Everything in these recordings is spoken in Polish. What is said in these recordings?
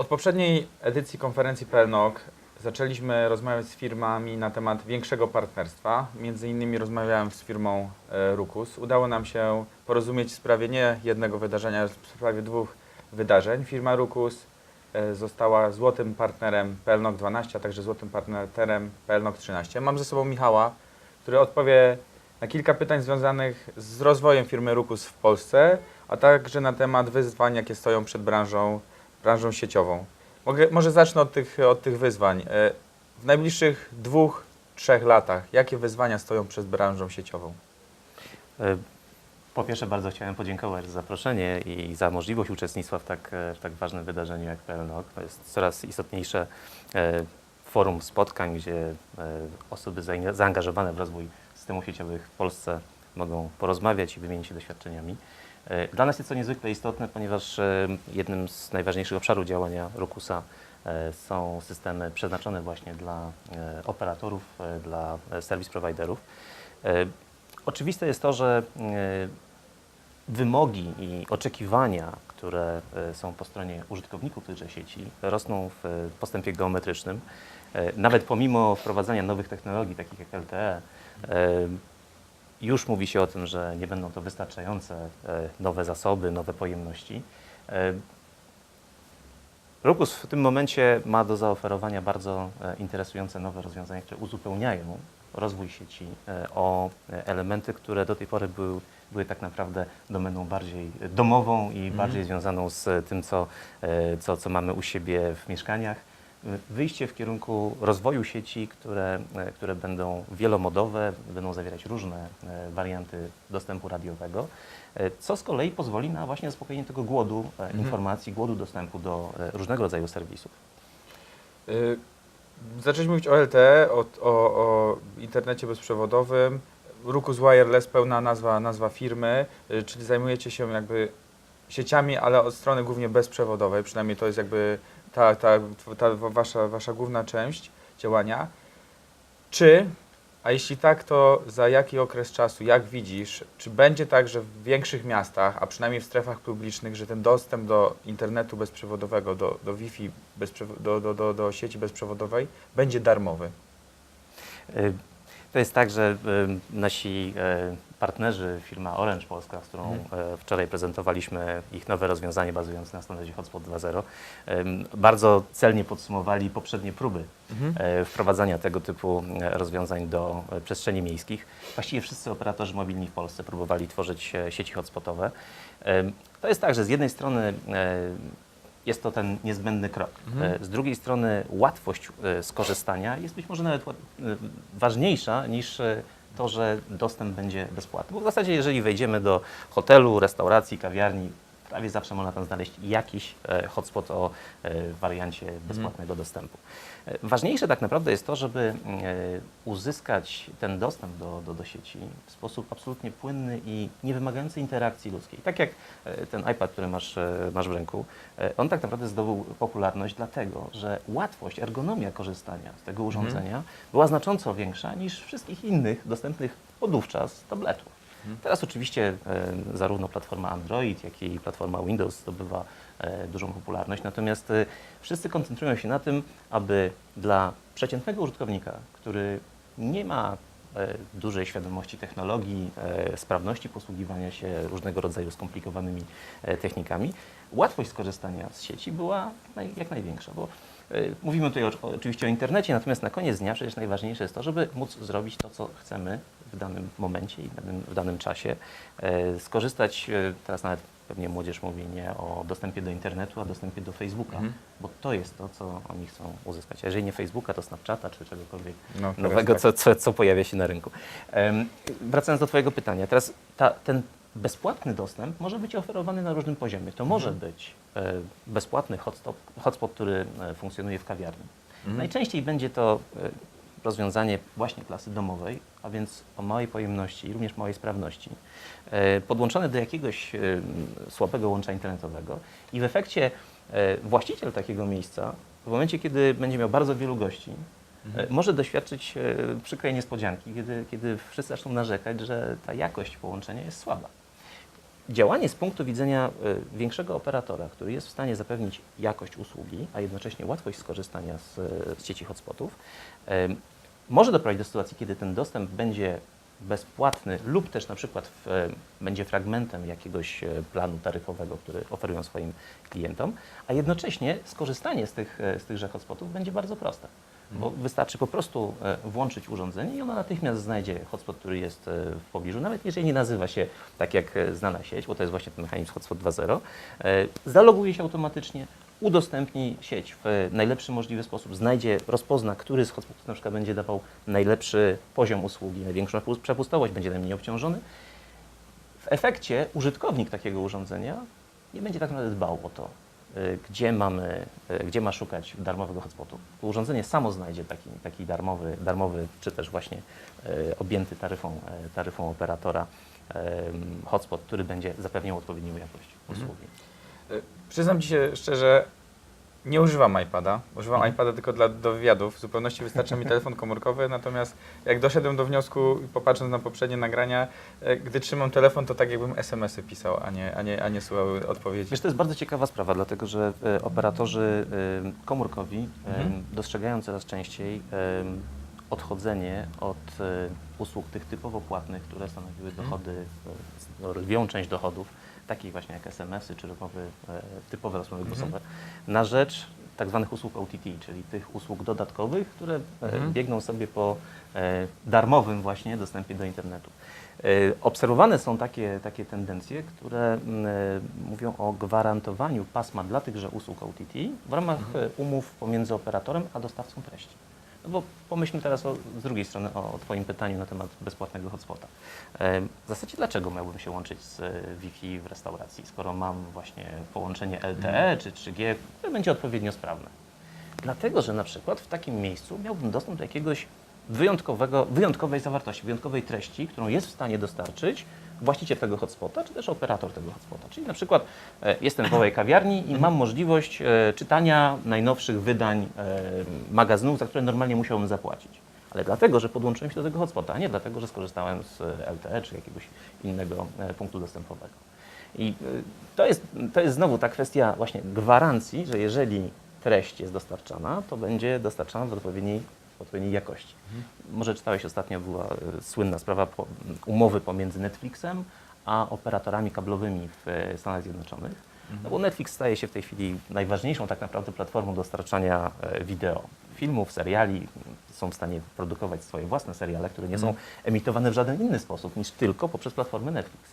Od poprzedniej edycji konferencji PLNOK zaczęliśmy rozmawiać z firmami na temat większego partnerstwa. Między innymi rozmawiałem z firmą e, Rukus. Udało nam się porozumieć w sprawie nie jednego wydarzenia, w sprawie dwóch wydarzeń. Firma Rukus e, została złotym partnerem PLNOK 12, a także złotym partnerem PLNOK 13. Mam ze sobą Michała, który odpowie na kilka pytań związanych z rozwojem firmy Rukus w Polsce, a także na temat wyzwań, jakie stoją przed branżą, branżą sieciową. Mogę, może zacznę od tych, od tych wyzwań. E, W najbliższych dwóch, trzech latach, jakie wyzwania stoją przed branżą sieciową? E, Po pierwsze bardzo chciałem podziękować za zaproszenie i za możliwość uczestnictwa w tak, e, w tak ważnym wydarzeniu jak PLNOK. To jest coraz istotniejsze forum spotkań, gdzie osoby zaangażowane w rozwój systemów sieciowych w Polsce mogą porozmawiać i wymienić się doświadczeniami. E, Dla nas jest to niezwykle istotne, ponieważ e, jednym z najważniejszych obszarów działania Rokusa e, są systemy przeznaczone właśnie dla operatorów, dla service providerów. Oczywiste jest to, że wymogi i oczekiwania, które są po stronie użytkowników tychże sieci, rosną w postępie geometrycznym. Nawet pomimo wprowadzania nowych technologii, takich jak LTE, już mówi się o tym, że nie będą to wystarczające e, nowe zasoby, nowe pojemności. E, Rukus w tym momencie ma do zaoferowania bardzo e, interesujące nowe rozwiązania, które uzupełniają rozwój sieci o elementy, które do tej pory były, były tak naprawdę domeną bardziej domową i bardziej związaną z tym, co, co, co mamy u siebie w mieszkaniach. E, Wyjście w kierunku rozwoju sieci, które, e, które będą wielomodowe, będą zawierać różne e, warianty dostępu radiowego, co z kolei pozwoli na właśnie zaspokojenie tego głodu e, informacji, głodu dostępu do różnego rodzaju serwisów. Y, Zaczęliśmy mówić o LTE, o, o, o internecie bezprzewodowym. Rukus Wireless, pełna nazwa, nazwa firmy, y, czyli zajmujecie się jakby sieciami, ale od strony głównie bezprzewodowej, przynajmniej to jest jakby ta, ta, ta wasza, wasza główna część działania. Czy, a jeśli tak, to za jaki okres czasu, jak widzisz, czy będzie tak, że w większych miastach, a przynajmniej w strefach publicznych, że ten dostęp do internetu bezprzewodowego, do, do Wi-Fi, bezprzewo- do, do, do, do sieci bezprzewodowej będzie darmowy? To jest tak, że nasi e, partnerzy, firma Orange Polska, z którą e, wczoraj prezentowaliśmy ich nowe rozwiązanie bazujące na standardzie Hotspot 2.0, em, bardzo celnie podsumowali poprzednie próby e, wprowadzania tego typu rozwiązań do przestrzeni miejskich. Właściwie wszyscy operatorzy mobilni w Polsce próbowali tworzyć sieci hotspotowe. To jest tak, że z jednej strony jest to ten niezbędny krok. E, Z drugiej strony łatwość e, skorzystania jest być może nawet e, ważniejsza niż to, że dostęp będzie bezpłatny. Bo w zasadzie jeżeli wejdziemy do hotelu, restauracji, kawiarni, prawie zawsze można tam znaleźć jakiś e, hotspot o e, wariancie bezpłatnego dostępu. E, Ważniejsze tak naprawdę jest to, żeby uzyskać ten dostęp do, do, do sieci w sposób absolutnie płynny i nie wymagający interakcji ludzkiej. Tak jak ten iPad, który masz, masz w ręku, on tak naprawdę zdobył popularność dlatego, że łatwość, ergonomia korzystania z tego urządzenia była znacząco większa niż wszystkich innych dostępnych podówczas tabletów. Teraz oczywiście e, zarówno platforma Android, jak i platforma Windows zdobywa e, dużą popularność, natomiast e, wszyscy koncentrują się na tym, aby dla przeciętnego użytkownika, który nie ma dużej świadomości technologii, sprawności posługiwania się różnego rodzaju skomplikowanymi technikami, łatwość skorzystania z sieci była jak największa. Bo mówimy tutaj oczywiście o internecie, natomiast na koniec dnia przecież najważniejsze jest to, żeby móc zrobić to, co chcemy w danym momencie i w danym, w danym czasie. E, skorzystać, e, teraz nawet pewnie młodzież mówi nie o dostępie do internetu, a dostępie do Facebooka, Mhm. bo to jest to, co oni chcą uzyskać. A jeżeli nie Facebooka, to Snapchata czy czegokolwiek No, teraz nowego, tak. co, co, co pojawia się na rynku. Wracając do Twojego pytania, teraz ta, ten bezpłatny dostęp może być oferowany na różnym poziomie. To może być e, bezpłatny hotstop, hotspot, który funkcjonuje w kawiarni. Najczęściej będzie to e, rozwiązanie właśnie klasy domowej, a więc o małej pojemności i również małej sprawności, e, podłączone do jakiegoś e, słabego łącza internetowego i w efekcie e, właściciel takiego miejsca w momencie, kiedy będzie miał bardzo wielu gości, e, może doświadczyć przykrej niespodzianki, kiedy, kiedy wszyscy zaczną narzekać, że ta jakość połączenia jest słaba. Działanie z punktu widzenia e, większego operatora, który jest w stanie zapewnić jakość usługi, a jednocześnie łatwość skorzystania z, z sieci hotspotów, e, może doprowadzić do sytuacji, kiedy ten dostęp będzie bezpłatny lub też na przykład w, e, będzie fragmentem jakiegoś e, planu taryfowego, który oferują swoim klientom, a jednocześnie skorzystanie z, tych, e, z tychże hotspotów będzie bardzo proste. Bo wystarczy po prostu e, włączyć urządzenie i ono natychmiast znajdzie hotspot, który jest e, w pobliżu, nawet jeżeli nie nazywa się tak jak e, znana sieć, bo to jest właśnie ten mechanizm hotspot 2.0. e, Zaloguje się automatycznie, udostępni sieć w najlepszy możliwy sposób, znajdzie, rozpozna, który z hotspotów na przykład będzie dawał najlepszy poziom usługi, największą przepust- przepustowość, będzie najmniej obciążony. W efekcie użytkownik takiego urządzenia nie będzie tak naprawdę dbał o to, gdzie, mamy, y, gdzie ma szukać darmowego hotspotu. Urządzenie samo znajdzie taki, taki darmowy, darmowy, czy też właśnie y, objęty taryfą, y, taryfą operatora y, hotspot, który będzie zapewniał odpowiednią jakość usługi. Y, Przyznam Ci się szczerze, nie używam iPada. Używam Mhm. iPada tylko dla, do wywiadów. W zupełności wystarcza mi telefon komórkowy, natomiast jak doszedłem do wniosku, popatrząc na poprzednie nagrania, e, gdy trzymam telefon, to tak jakbym SMS-y pisał, a nie, a nie, a nie słuchał odpowiedzi. Wiesz, to jest bardzo ciekawa sprawa, dlatego że e, operatorzy e, komórkowi, e, Mhm. dostrzegają coraz częściej e, odchodzenie od e, usług tych typowo płatnych, które stanowiły Mhm. dochody, e, no, lwią część dochodów, takich właśnie jak SMS-y czy rozmowy, e, typowe rozmowy Mhm. głosowe, na rzecz tak zwanych usług OTT, czyli tych usług dodatkowych, które e, Mhm. biegną sobie po e, darmowym właśnie dostępie do internetu. Obserwowane są takie, takie tendencje, które mm, mówią o gwarantowaniu pasma dla tychże usług OTT w ramach Mhm. umów pomiędzy operatorem a dostawcą treści. No bo pomyślmy teraz o, z drugiej strony o, o Twoim pytaniu na temat bezpłatnego hotspota. E, W zasadzie dlaczego miałbym się łączyć z e, Wi-Fi w restauracji, skoro mam właśnie połączenie LTE czy 3G, które będzie odpowiednio sprawne? Dlatego, że na przykład w takim miejscu miałbym dostęp do jakiegoś wyjątkowego, wyjątkowej zawartości, wyjątkowej treści, którą jest w stanie dostarczyć właściciel tego hotspota, czy też operator tego hotspota. Czyli na przykład e, jestem w owej kawiarni i mam możliwość e, czytania najnowszych wydań e, magazynów, za które normalnie musiałbym zapłacić. Ale dlatego, że podłączyłem się do tego hotspota, a nie dlatego, że skorzystałem z LTE czy jakiegoś innego punktu dostępowego. I to jest, to jest znowu ta kwestia właśnie gwarancji, że jeżeli treść jest dostarczana, to będzie dostarczana w odpowiedniej, odpowiedniej jakości. Może czytałeś ostatnio, była y, słynna sprawa po, umowy pomiędzy Netflixem a operatorami kablowymi w e, Stanach Zjednoczonych. No bo Netflix staje się w tej chwili najważniejszą tak naprawdę platformą dostarczania e, wideo, filmów, seriali. Są w stanie produkować swoje własne seriale, które nie są emitowane w żaden inny sposób niż tylko poprzez platformę Netflix.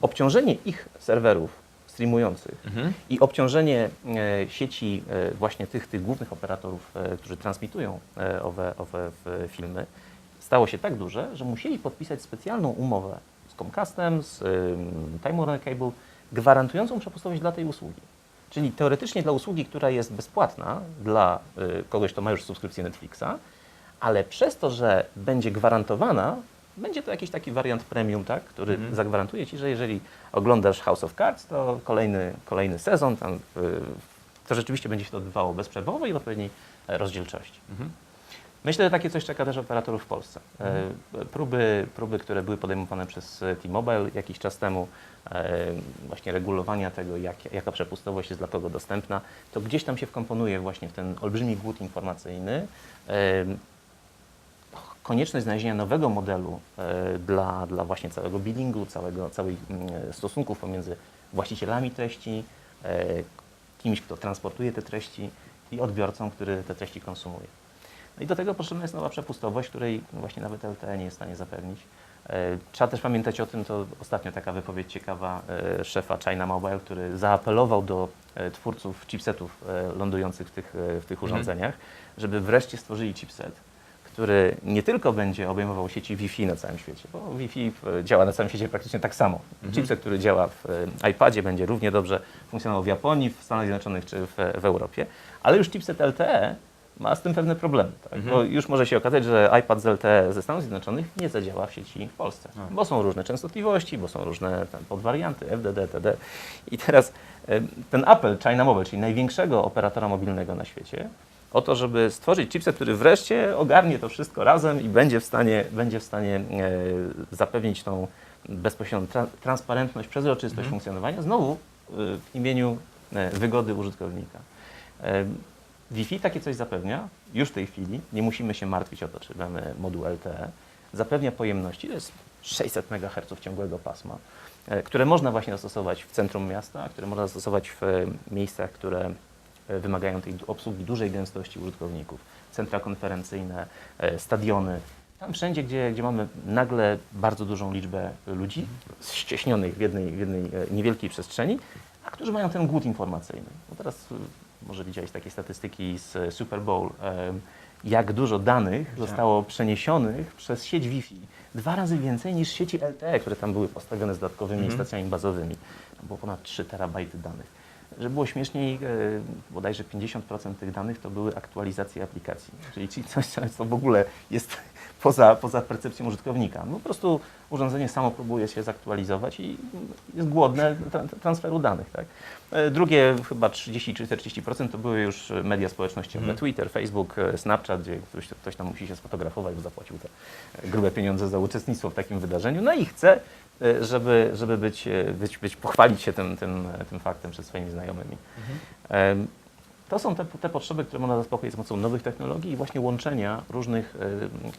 Obciążenie ich serwerów streamujących Mhm. i obciążenie e, sieci e, właśnie tych, tych głównych operatorów, e, którzy transmitują owe, owe filmy, stało się tak duże, że musieli podpisać specjalną umowę z Comcastem, z Time Warner Cable, gwarantującą przepustowość dla tej usługi. Czyli teoretycznie dla usługi, która jest bezpłatna dla y, kogoś, kto ma już subskrypcję Netflixa, ale przez to, że będzie gwarantowana, będzie to jakiś taki wariant premium, tak, który Mhm. zagwarantuje Ci, że jeżeli oglądasz House of Cards, to kolejny, kolejny sezon, tam, y, to rzeczywiście będzie się to odbywało bezprzerwowo i w odpowiedniej e, rozdzielczości. Mhm. Myślę, że takie coś czeka też operatorów w Polsce. E, Próby, próby, które były podejmowane przez e, T-Mobile jakiś czas temu, właśnie regulowania tego, jak, jaka przepustowość jest dla kogo dostępna, to gdzieś tam się wkomponuje właśnie w ten olbrzymi głód informacyjny. E, Konieczność znalezienia nowego modelu e, dla, dla właśnie całego billingu, całego, całej mm, stosunków pomiędzy właścicielami treści, e, kimś, kto transportuje te treści i odbiorcą, który te treści konsumuje. No i do tego potrzebna jest nowa przepustowość, której właśnie nawet LTE nie jest w stanie zapewnić. E, Trzeba też pamiętać o tym, to ostatnio taka wypowiedź ciekawa e, szefa China Mobile, który zaapelował do e, twórców chipsetów e, lądujących w tych, e, w tych urządzeniach, żeby wreszcie stworzyli chipset, który nie tylko będzie obejmował sieci Wi-Fi na całym świecie, bo Wi-Fi e, działa na całym świecie praktycznie tak samo. Chipset, który działa w e, iPadzie będzie równie dobrze funkcjonował w Japonii, w Stanach Zjednoczonych czy w, w Europie, ale już chipset LTE ma z tym pewne problemy, tak? Mhm. bo już może się okazać, że iPad z LTE ze Stanów Zjednoczonych nie zadziała w sieci w Polsce, bo są różne częstotliwości, bo są różne tam, podwarianty, FDD, TD. I teraz e, ten apel China Mobile, czyli największego operatora mobilnego na świecie, o to, żeby stworzyć chipset, który wreszcie ogarnie to wszystko razem i będzie w stanie, będzie w stanie e, zapewnić tą bezpośrednią tra transparentność, przezroczystość Mhm. funkcjonowania, znowu y, w imieniu e, wygody użytkownika. E, Wi-Fi takie coś zapewnia już w tej chwili. Nie musimy się martwić o to, czy mamy moduł LTE. Zapewnia pojemności, to jest 600 MHz ciągłego pasma, e, które można właśnie zastosować w centrum miasta, które można zastosować w e, miejscach, które e, wymagają tej obsługi dużej gęstości użytkowników. Centra konferencyjne, e, stadiony. Tam wszędzie, gdzie, gdzie mamy nagle bardzo dużą liczbę ludzi ścieśnionych w jednej, w jednej e, niewielkiej przestrzeni, a którzy mają ten głód informacyjny. No teraz e, może widziałeś takie statystyki z Super Bowl, jak dużo danych Widziałem. zostało przeniesionych przez sieć Wi-Fi. Dwa razy więcej niż sieci LTE, które tam były postawione z dodatkowymi Mhm. stacjami bazowymi. Tam było ponad 3 terabajty danych. Żeby było śmieszniej, e, bodajże 50% tych danych to były aktualizacje aplikacji, czyli coś, co w ogóle jest poza, poza percepcją użytkownika. No, po prostu urządzenie samo próbuje się zaktualizować i jest głodne tra- transferu danych. Tak? E, Drugie chyba 30 czy 40% to były już media społecznościowe, Mhm. Twitter, Facebook, e, Snapchat, gdzie ktoś, ktoś tam musi się sfotografować, bo zapłacił te e, grube pieniądze za uczestnictwo w takim wydarzeniu. No i chce, żeby, żeby być, być, być, pochwalić się tym, tym, tym faktem przed swoimi znajomymi. Em, To są te, te potrzeby, które można zaspokoić z pomocą nowych technologii i właśnie łączenia różnych,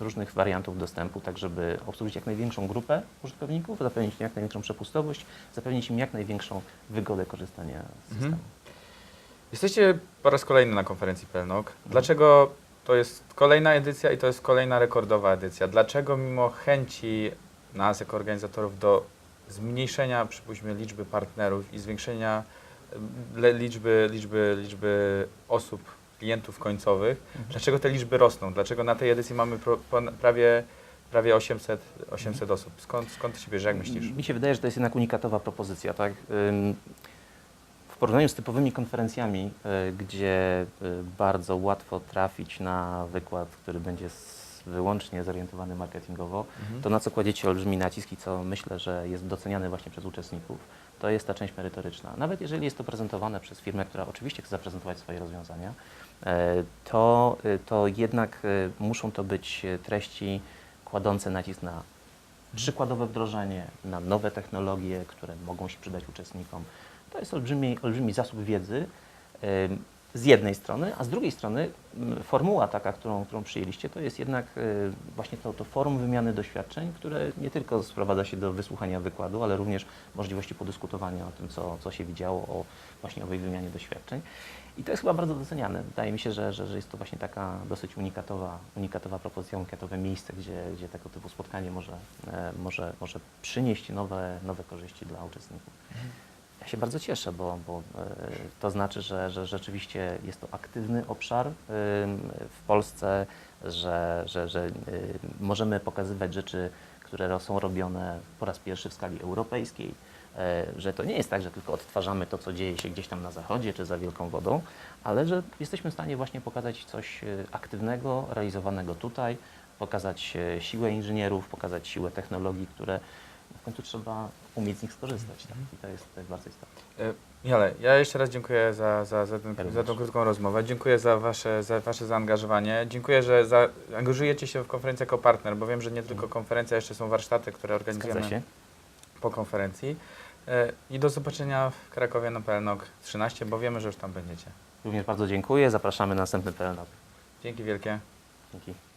e, różnych wariantów dostępu, tak żeby obsłużyć jak największą grupę użytkowników, zapewnić im jak największą przepustowość, zapewnić im jak największą wygodę korzystania z Mhm. systemu. Jesteście po raz kolejny na konferencji Pelnok. Dlaczego to jest kolejna edycja i to jest kolejna rekordowa edycja? Dlaczego mimo chęci nas jako organizatorów do zmniejszenia, przypuśćmy, liczby partnerów i zwiększenia liczby, liczby, liczby osób, klientów końcowych, dlaczego te liczby rosną? Dlaczego na tej edycji mamy pro, prawie, prawie 800, 800 osób? Skąd, skąd to się bierze, jak myślisz? Mi się wydaje, że to jest jednak unikatowa propozycja. Tak? W porównaniu z typowymi konferencjami, y, gdzie y, bardzo łatwo trafić na wykład, który będzie wyłącznie zorientowany marketingowo, Mhm. to na co kładziecie olbrzymi nacisk i co myślę, że jest doceniane właśnie przez uczestników, to jest ta część merytoryczna. Nawet jeżeli jest to prezentowane przez firmę, która oczywiście chce zaprezentować swoje rozwiązania, e, to, e, to jednak e, muszą to być treści kładące nacisk na przykładowe wdrożenie, na nowe technologie, które mogą się przydać uczestnikom. To jest olbrzymi, olbrzymi zasób wiedzy z jednej strony, a z drugiej strony m, formuła taka, którą, którą przyjęliście, to jest jednak e, właśnie to, to forum wymiany doświadczeń, które nie tylko sprowadza się do wysłuchania wykładu, ale również możliwości podyskutowania o tym, co, co się widziało, o właśnie owej wymianie doświadczeń. I to jest chyba bardzo doceniane. Wydaje mi się, że, że, że jest to właśnie taka dosyć unikatowa, unikatowa propozycja, unikatowe miejsce, gdzie, gdzie tego typu spotkanie może, e, może, może przynieść nowe, nowe korzyści dla uczestników. Się bardzo cieszę, bo, bo e, to znaczy, że, że rzeczywiście jest to aktywny obszar w Polsce, że, że, że możemy pokazywać rzeczy, które są robione po raz pierwszy w skali europejskiej, e, że to nie jest tak, że tylko odtwarzamy to, co dzieje się gdzieś tam na zachodzie czy za wielką wodą, ale że jesteśmy w stanie właśnie pokazać coś e, aktywnego, realizowanego tutaj, pokazać siłę inżynierów, pokazać siłę technologii, które w końcu trzeba umieć z nich skorzystać. Tak? I to jest, to jest bardzo istotne. E, Michale, ja jeszcze raz dziękuję za, za, za, ten, za tą krótką rozmowę. Dziękuję za wasze, za wasze zaangażowanie. Dziękuję, że za, angażujecie się w konferencję jako partner, bo wiem, że nie tylko konferencja, jeszcze są warsztaty, które organizujemy się. po konferencji. E, I do zobaczenia w Krakowie na PLNOK 13, bo wiemy, że już tam będziecie. Również bardzo dziękuję. Zapraszamy na następny PLN. Dzięki wielkie. Dzięki.